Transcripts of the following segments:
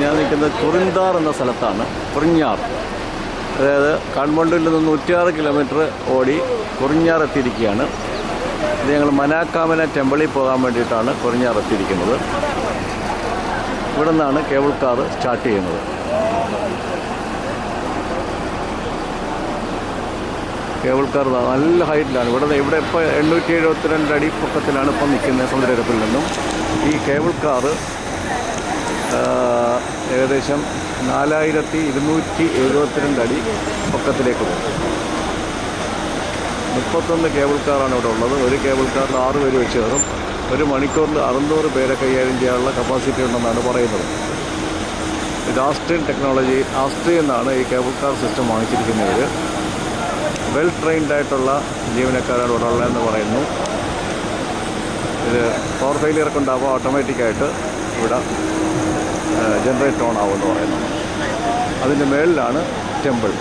ഞാൻ നിൽക്കുന്നത് കുറിന്താർ എന്ന സ്ഥലത്താണ്. കുറിഞ്ഞാർ. അതായത് കാഠ്മണ്ഡുവിൽ നിന്ന് നൂറ്റിയാറ് കിലോമീറ്റർ ഓടി കുറിഞ്ഞാർ എത്തിയിരിക്കുകയാണ്. ഇത് ഞങ്ങൾ മനാക്കാമന ടെമ്പിളിൽ പോകാൻ വേണ്ടിയിട്ടാണ് കുറിഞ്ഞാർ എത്തിയിരിക്കുന്നത്. ഇവിടെ നിന്നാണ് കേബിൾ കാർ സ്റ്റാർട്ട് ചെയ്യുന്നത്. കേബിൾ കാർ നല്ല ഹൈറ്റിലാണ്. ഇവിടെ നിന്ന് ഇവിടെ ഇപ്പോൾ എണ്ണൂറ്റി എഴുപത്തിരണ്ട് അടി പൊക്കത്തിലാണ് ഇപ്പം നിൽക്കുന്നത് സമുദ്രത്തിൽ നിന്നും. ഈ കേബിൾ കാറ് ഏകദേശം നാലായിരത്തി ഇരുന്നൂറ്റി എഴുപത്തിരണ്ട് അടി പൊക്കത്തിലേക്ക് പോകും. മുപ്പത്തൊന്ന് കേബിൾ കാറാണ് ഇവിടെ ഉള്ളത്. ഒരു കേബിൾ കാറിൽ ആറ് പേര് വെച്ച് കയറും. ഒരു മണിക്കൂറിൽ അറുന്നൂറ് പേരെ കൈകാര്യം ചെയ്യാനുള്ള കപ്പാസിറ്റി ഉണ്ടെന്നാണ് പറയുന്നത്. ഇത് ആസ്ട്രിയൻ ടെക്നോളജി ആസ്ട്രിയ എന്നാണ് ഈ കേബിൾ കാർ സിസ്റ്റം വാങ്ങിച്ചിരിക്കുന്നവർ വെൽ ട്രെയിൻഡ് ആയിട്ടുള്ള ജീവനക്കാരാണ് ഇവിടെ ഉള്ളതെന്ന് പറയുന്നു. ഇത് പവർ ഫെയിലിയർ ഒക്കെ ഓട്ടോമാറ്റിക്കായിട്ട് ഇവിടെ ജനറേറ്റ് ഓൺ ആവുമെന്ന് പറയുന്നത് അതിന്റെ മേളിലാണ് ടെമ്പിൾ.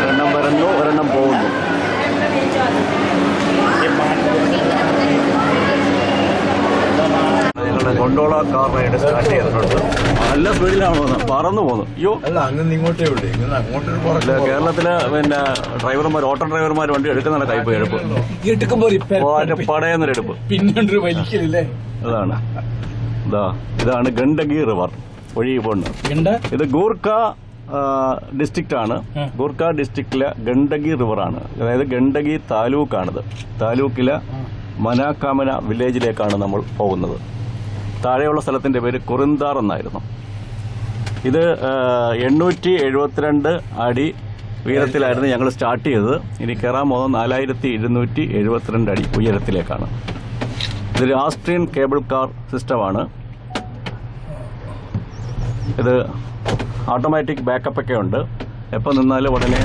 ഒരെണ്ണം വരുന്നു ഒരെണ്ണം പോകുന്നു. കൊണ്ടോള കാർ റൈഡ് സ്റ്റാർട്ട് ചെയ്തിട്ടുണ്ട്. നല്ല സ്പീഡിലാണ് പറന്നു പോകുന്നു അയ്യോ. അല്ല അങ്ങനെ ഇങ്ങോട്ടേ ഉള്ളൂ. ഇങ്ങനെ അങ്ങോട്ടൊരു ഇല്ല, കേരളത്തിലെ പിന്നെ ഡ്രൈവർമാർ ഓട്ടോ ഡ്രൈവർമാർ വണ്ടി എടുക്കുന്ന ടൈപ്പ് എടുപ്പ്. പടയെന്നൊരു പടയുന്നൊരു എടുപ്പ്. പിന്നെ വലിക്കലല്ലേ അതാണ്. ഇതാ ഇതാണ് ഗണ്ഡകി റിവർ ഒഴുകി പോകുന്നത് എന്താ ഇത് ഗൂർഖ ഡിസ്ട്രിക്റ്റ് ആണ് ഗൂർഖ ഡിസ്ട്രിക്റ്റിലെ ഗണ്ഡകി റിവറാണ്. അതായത് ഗണ്ഡകി താലൂക്കാണിത്. താലൂക്കിലെ മനാക്കാമന വില്ലേജിലേക്കാണ് നമ്മൾ പോകുന്നത്. താഴെയുള്ള സ്ഥലത്തിന്റെ പേര് കുറിന്താർ എന്നായിരുന്നു. ഇത് എണ്ണൂറ്റി എഴുപത്തിരണ്ട് അടി ഉയരത്തിലായിരുന്നു ഞങ്ങൾ സ്റ്റാർട്ട് ചെയ്തത്. ഇനി കയറാൻ പോകുന്നത് നാലായിരത്തി ഇരുന്നൂറ്റി എഴുപത്തിരണ്ട് അടി ഉയരത്തിലേക്കാണ്. ഇതൊരു ആസ്ട്രിയൻ കേബിൾ കാർ സിസ്റ്റമാണ് ഇത് ഓട്ടോമാറ്റിക് ബാക്കപ്പ് ഒക്കെ ഉണ്ട്. എപ്പോൾ നിന്നാലും ഉടനെ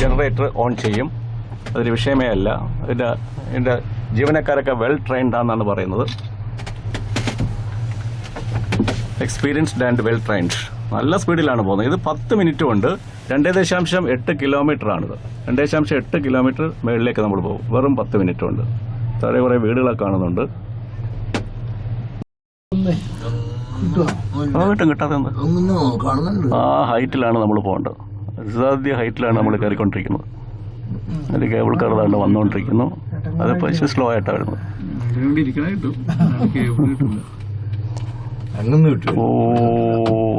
ജനറേറ്റർ ഓൺ ചെയ്യും. അതൊരു വിഷയമേ അല്ല. ഇതിന്റെ ഇതിന്റെ ജീവനക്കാരൊക്കെ വെൽ ട്രെയിൻഡ് ആണെന്നാണ് പറയുന്നത്. എക്സ്പീരിയൻസ്ഡ് ആൻഡ് വെൽ ട്രെയിൻഡ് നല്ല സ്പീഡിലാണ് പോകുന്നത്. ഇത് പത്ത് മിനിറ്റ് കൊണ്ട് രണ്ടേ ദശാംശം എട്ട് കിലോമീറ്റർ ആണിത്. രണ്ടേ ദശാംശം എട്ട് കിലോമീറ്റർ മുകളിലേക്ക് നമ്മൾ പോകും. വെറും പത്ത് മിനിറ്റ് കൊണ്ട് താഴെ കുറേ വീടുകളൊക്കെ കാണുന്നുണ്ട്. കിട്ടും കിട്ടാതെ ആ ഹൈറ്റിലാണ് നമ്മൾ പോകേണ്ടത്. അസാധ്യ ഹൈറ്റിലാണ് നമ്മൾ കയറിക്കൊണ്ടിരിക്കുന്നത്. അതിൽ കേബിൾ കാർ താണ്ട് വന്നുകൊണ്ടിരിക്കുന്നു അത് പക്ഷേ സ്ലോ ആയിട്ടാണ് വരുന്നത്. ഓ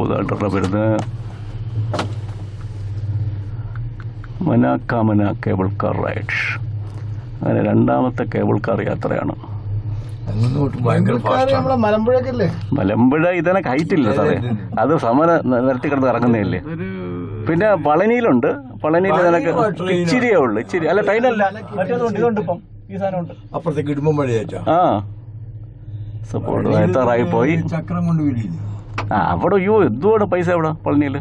ഇതായിട്ടാണ് വരുന്നത് മനാക്കാമന കേബിൾ കാർ റൈഡ്. അങ്ങനെ രണ്ടാമത്തെ കേബിൾ കാർ യാത്രയാണ്. മലമ്പുഴ ഇതന്നെ കയറ്റില്ല സാറേ. അത് സമര നിരത്തി കിടന്ന് ഇറങ്ങുന്നതല്ലേ? പിന്നെ പളനിയിലുണ്ട്. പളനിയിൽ നിനക്ക് ഇച്ചിരിയേ ഉള്ളു ഇച്ചിരി അല്ല ട്രെയിനല്ല ഇതുണ്ട് ഇപ്പം. ഈ സാധനമുണ്ട് അപ്പുറത്തേക്ക് ഇടുമ്പം വഴിയാച്ചാ ആ. സപ്പോർട്ട് നേരത്താറായി പോയി ചക്രം കൊണ്ട് ആ അവിടെ അയ്യോ എന്തുവാണ് പൈസ എവിടെ പളനിയിൽ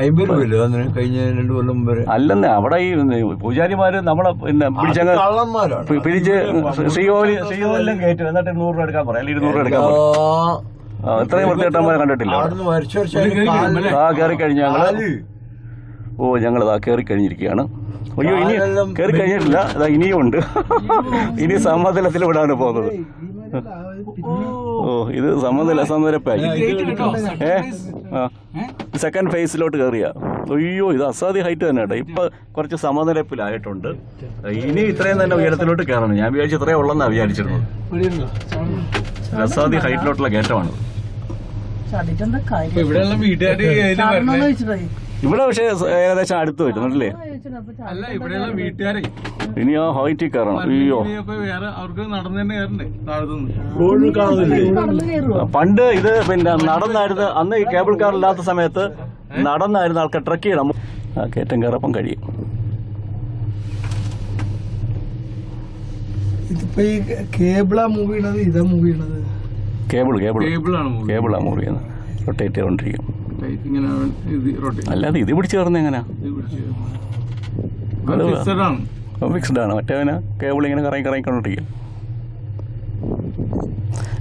അമ്പത് രൂപയല്ലേ അതിന് കഴിഞ്ഞ രണ്ടു കൊല്ലം വരെ. അല്ലെന്നേ അവിടെ ഈ പൂജാരിമാര് നമ്മളെ പിന്നെ പിടിച്ചങ്ങ് കള്ളന്മാരാണ്. പിടിച്ച് ശ്രീകോവിൽ ശ്രീകോവിലും കയറ്റും എന്നിട്ട് നൂറ് രൂപ എടുക്കാൻ പറയാം. അല്ലെങ്കിൽ ഇരുന്നൂറ് രൂപ എടുക്കാൻ പറയാം. ഇത്രയും വൃത്തികെട്ടന്മാരെ കണ്ടിട്ടില്ല അവിടെ. അവിടുന്ന് വരച്ചു വരച്ചു ആ കയറി കഴിഞ്ഞ ഞങ്ങൾ ഓ ഞങ്ങൾ ഇതാ കയറി കഴിഞ്ഞിരിക്കുകയാണ്. അയ്യോ ഇനി കയറി കഴിഞ്ഞിട്ടില്ല. അതാ ഇനിയും ഉണ്ട്. ഇനി സമതലത്തിൽ വിടാണ് പോകുന്നത് ഓ ഇത് സമതല സമതലപ്പായി. ഏ? ആ. സെക്കൻഡ് ഫേസിലോട്ട് കയറിയ അയ്യോ ഇത് അസാധ്യ ഹൈറ്റ് തന്നെ കേട്ടോ. ഇപ്പൊ കുറച്ച് സമനിരപ്പിലായിട്ടുണ്ട് ഇനി ഇത്രയും തന്നെ ഉയരത്തിലോട്ട് കയറണം. ഞാൻ വിചാരിച്ചു ഇത്രയും ഉള്ളെന്നാ വിചാരിച്ചിരുന്നത്. അസാധ്യ ഹൈറ്റിലോട്ടുള്ള കേറ്റമാണ് ഇവിടെയുള്ള വെച്ചിട്ടായി ഇവിടെ പക്ഷേ ഏകദേശം അടുത്ത് വരുന്നുണ്ടല്ലേ അല്ല ഇവിടെയുള്ള വീട്ടുകാരെ. ഇനി ആ ഹൈറ്റിൽ കയറണം. അയ്യോ. വേറെ അവർക്ക് നടന്നു തന്നെ കയറണ്ടേ? താഴത്തുനിന്ന്. റോഡിൽ കാണുന്നില്ലേ നടന്നു കയറുവോ? പണ്ട് ഇത് പിന്നെ നടന്നായിരുന്നു. അന്ന് ഈ കേബിൾ കാർ ഇല്ലാത്ത സമയത്ത് നടന്നായിരുന്നു ആൾക്ക് ട്രക്ക് ചെയ്യണം. ആ കയറ്റം കയറപ്പം കഴിയും. ഇതിപ്പോ ഈ കേബിളാ മൂവ് ചെയ്യണത് ഇതാ മൂവ് ചെയ്യണത്? Cable cable. കേബിളാണ് കേബിളാ മൂവ് ചെയ്യുന്നത്. റൊട്ടേറ്റ് ചെയ്തുകൊണ്ടിരിക്കും ഇങ്ങനെ അല്ലാതെ ഇത് പിടിച്ചു കയറുന്ന എങ്ങനെയാ ഫിക്സഡ് ആണ്. മറ്റേവനാ കേബിൾ ഇങ്ങനെ കറങ്ങി കറങ്ങിക്കൊണ്ടിരിക്കും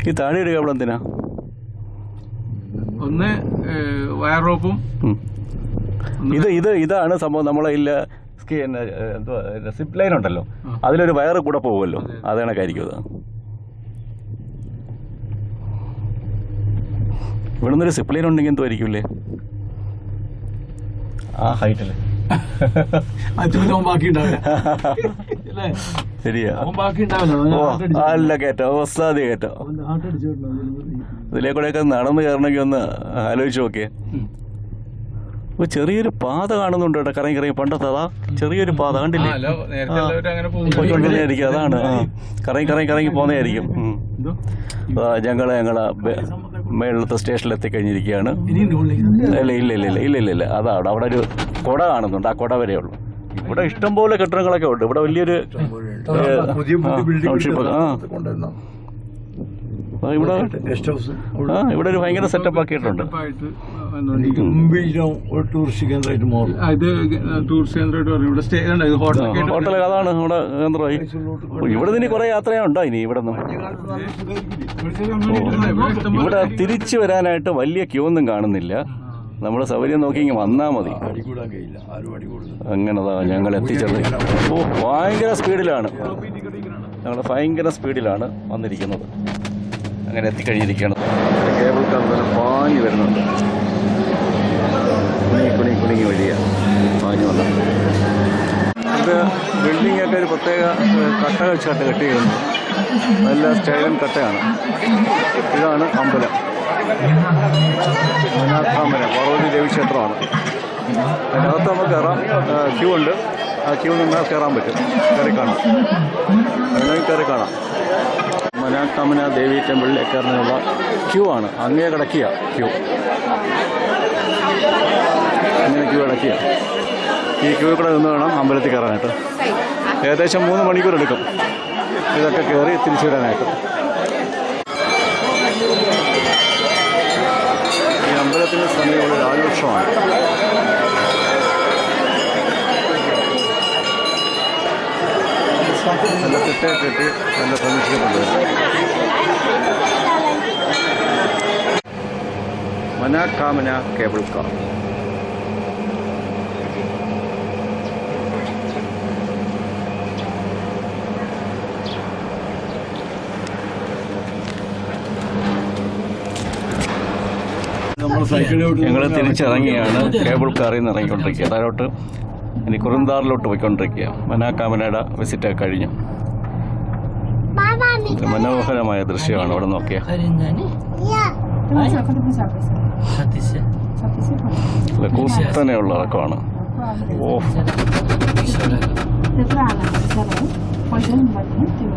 ഈ താഴെ ഒരു കേബിൾ എന്തിനാ? ഒന്ന് വയർ റോപ്പും. ഇത് ഇത് ഇതാണ് സംഭവം. നമ്മളെ ഇല്ല സ്കി സിപ്പ് ലൈൻ ഉണ്ടല്ലോ. അതിലൊരു വയർ കൂടെ പോകുമല്ലോ. അതാണ് കണക്കായിരിക്കും ഇവിടെ നിന്നൊരു സിപ്ലൈൻ ഉണ്ടെങ്കിൽ എന്തോ ആയിരിക്കില്ലേ? ആ ഹൈറ്റിൽ അച്ഛൻ ബാക്കി ഉണ്ടാവില്ല. അല്ലേ ഇതിലേക്കൂടെയൊക്കെ നടന്നു കയറണമെങ്കിൽ ഒന്ന് ആലോചിച്ച് നോക്കിയേ. അപ്പൊ ചെറിയൊരു പാത കാണുന്നുണ്ട് കേട്ടോ. കറങ്ങി കറങ്ങി. പണ്ടത്തെ അതാ ചെറിയൊരു പാത കണ്ടില്ലേ? പോയിക്കൊണ്ടിരിക്കും അതാണ്. കറങ്ങി കറങ്ങി കറങ്ങി പോന്നതായിരിക്കും ഞങ്ങൾ ഞങ്ങളെ മേളിലത്തെ സ്റ്റേഷനിൽ എത്തിക്കഴിഞ്ഞിരിക്കുകയാണ് ഇല്ല ഇല്ല ഇല്ല ഇല്ല ഇല്ല ഇല്ല. ഇല്ല അതാ അവിടെ ഒരു കുട കാണുന്നുണ്ട്. ആ കുട വരെ ഉള്ളൂ ഇവിടെ ഇഷ്ടംപോലെ കെട്ടിടങ്ങളൊക്കെ ഉണ്ട്. ഇവിടെ വലിയൊരു ആ. ഇവിടെ ഗസ്റ്റ് ഹൗസ് ആ ഇവിടെ ഒരു ഭയങ്കര സെറ്റപ്പ് ആക്കിയിട്ടുണ്ട്. ഗംഭീരം ഒരു ടൂറിസ്റ്റ് കേന്ദ്രമായിട്ട് മാറും. ഇത് ടൂറിസ്റ്റ് കേന്ദ്രമായിട്ട് ഇവിടെ സ്റ്റേ ഹോട്ടൽ ഹോട്ടൽ അതാണ് ഇവിടെ കേന്ദ്രമായി. ഇവിടെ നിന്ന് കുറെ യാത്രയുണ്ടോ ഇനി ഇവിടെ ഇവിടെ തിരിച്ചു വരാനായിട്ട് വലിയ ക്യൂ ഒന്നും കാണുന്നില്ല. നമ്മുടെ സൗകര്യം നോക്കി ഇങ്ങനെ വന്നാൽ മതി. അങ്ങനതാ ഞങ്ങൾ എത്തിച്ചത്. ഓ ഭയങ്കര സ്പീഡിലാണ്. ഞങ്ങൾ ഭയങ്കര സ്പീഡിലാണ് വന്നിരിക്കുന്നത്. അങ്ങനെ എത്തിക്കഴിഞ്ഞിരിക്കുകയാണ് കേബിൾ കാർ തന്നെ പാഞ്ഞു വരുന്നുണ്ട്. കുണി കുണി കുണുങ്ങി വഴിയാ പാഞ്ഞു വന്ന ഇത് ബിൽഡിംഗ് ഒക്കെ ഒരു പ്രത്യേക കട്ട വെച്ചിട്ട് കെട്ടിയിരുന്നു നല്ല സ്റ്റൈലൻ കട്ടയാണ്. ഇതാണ് അമ്പലം. മനാഥാമന പാർവതി ദേവി ക്ഷേത്രമാണ്. അതിനകത്ത് നമുക്ക് കയറാം. ക്യൂ ഉണ്ട്. ആ ക്യൂ നിന്നാൽ കയറാൻ പറ്റും. കയറി കാണാം. വേണമെങ്കിൽ കയറി കാണാം. മനാക്കാമന ദേവി ടെമ്പിളിലേക്ക് കയറുന്നതിനുള്ള ക്യൂ ആണ്. അങ്ങേ കിടക്കുക ക്യൂ. അങ്ങനെ ക്യൂ കിടക്കുക ഈ ക്യൂ കൂടെ നിന്ന് വേണം അമ്പലത്തിൽ കയറാനായിട്ട്. ഏകദേശം മൂന്ന് മണിക്കൂർ എടുക്കും. ഇതൊക്കെ കയറി തിരിച്ചു വരാനായിട്ട് ഈ അമ്പലത്തിന് സമീപമുള്ള രാജവൃക്ഷമാണ് നല്ല തിട്ടേ കെട്ടി നല്ല സംരക്ഷിക്കപ്പെടുന്നത് മനാക്കാമന കേബിൾ കാർ ഞങ്ങൾ തിരിച്ചിറങ്ങിയാണ്. കേബിൾ കാറിൽ നിന്ന് ഇറങ്ങിക്കൊണ്ടിരിക്കുക താഴോട്ട് ഇനി കുറുന്താറിലോട്ട് പോയിക്കൊണ്ടിരിക്കുക മനാക്കാമനയുടെ വിസിറ്റ് ഒക്കെ കഴിഞ്ഞു ഇത് മനോഹരമായ ദൃശ്യമാണ് ഇവിടെ നോക്കിയ കൂത്തനെയുള്ള ഇറക്കമാണ് ഓ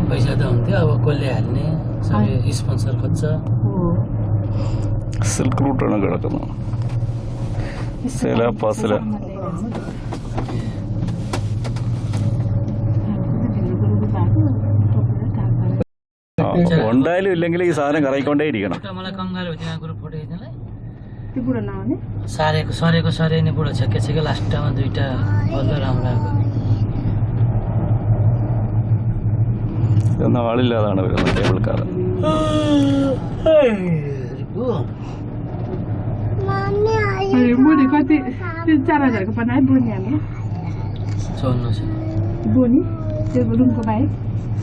पैसा त हुन्थ्यो अब कसले हाल्ने सबै स्पोन्सर खोज्छ സിൽക്ക് റൂട്ടാണ് കിടക്കുന്നത് സെല പാസില ഉണ്ടായാലും ഇല്ലെങ്കിൽ ഈ സാധനം കറങ്ങിക്കൊണ്ടേ ഇരിക്കണം एउटा मलाई कङ्गाल हो त्यहाँ ग्रुप फोटो खिच्नलाई त्यो बुढो नआउने सारेको सरेको सरे नै बुढो छेके छेके लास्टमा दुइटा बल्ल राम्रो आएको ഇതൊന്നും ആളില്ലാതാണ് വരുന്നത് കേബിൾ കാർ बुढी कति त्यो चार हजारको बनाए बुढी हाम्रो सोध्नु छ बुढी त्यो रुमको बाहेक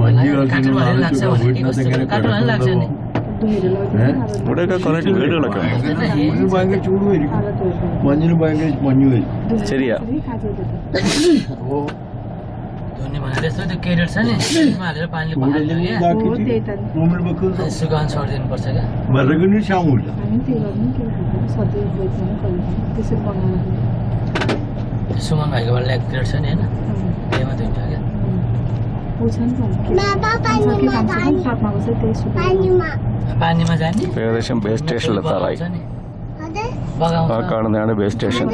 മഞ്ഞിന് ഭയങ്കര ചൂട് വരും മഞ്ഞിന് ഭയങ്കര മഞ്ഞ് വരും ശരിയാ അപ്പോ धुने भनेर यस्तो त्यो क्यारेट छ नि त्यसमा हालेर पानीले पखाल्छ क्या ഇതാക്കിയിട്ട് റൂമിൽ വെക്കുന്നു सुगान छोडिदिनुपर्छ क्या വിറകിന് ക്ഷാമമില്ല त्यसरी बनाउनु सुमन भाइकोबाट ल्याग क्यारेट छ नि होइन त्यहीमा धुन्छ क्या पानीमा जाने त्यहाँदेखि बेस स्टेसन तराई कारण जाने बेस स्टेसन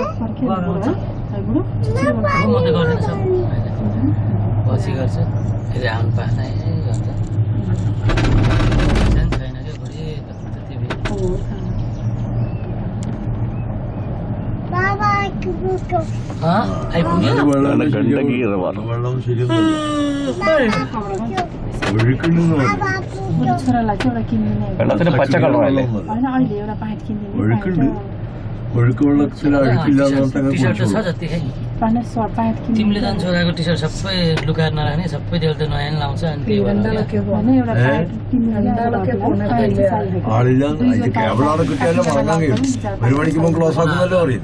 पछि गर्छ फेरि आउनु पाएन छैन क्या ആ അയ്യോ കണ്ടകി റിവർ വെള്ളം വെള്ളത്തിന് പച്ച കളറല്ലേ? ഒഴുക്കുണ്ട്. ഒഴുക്ക് വെള്ളത്തിൽ അഴുക്കില്ല तिमीले जान्छ उनीहरूको टी सर्ट सबै लुगाएर नराख्ने सबै त्यसले त नयाँ लाउँछ ആളില്ല. ക്യാബിളാണ് കിട്ടിയാലും മടങ്ങാൻ കഴിയും. ഒരു മണിക്ക് മുമ്പ് ക്ലോസ് ആക്കുന്നല്ലോ അറിയാം.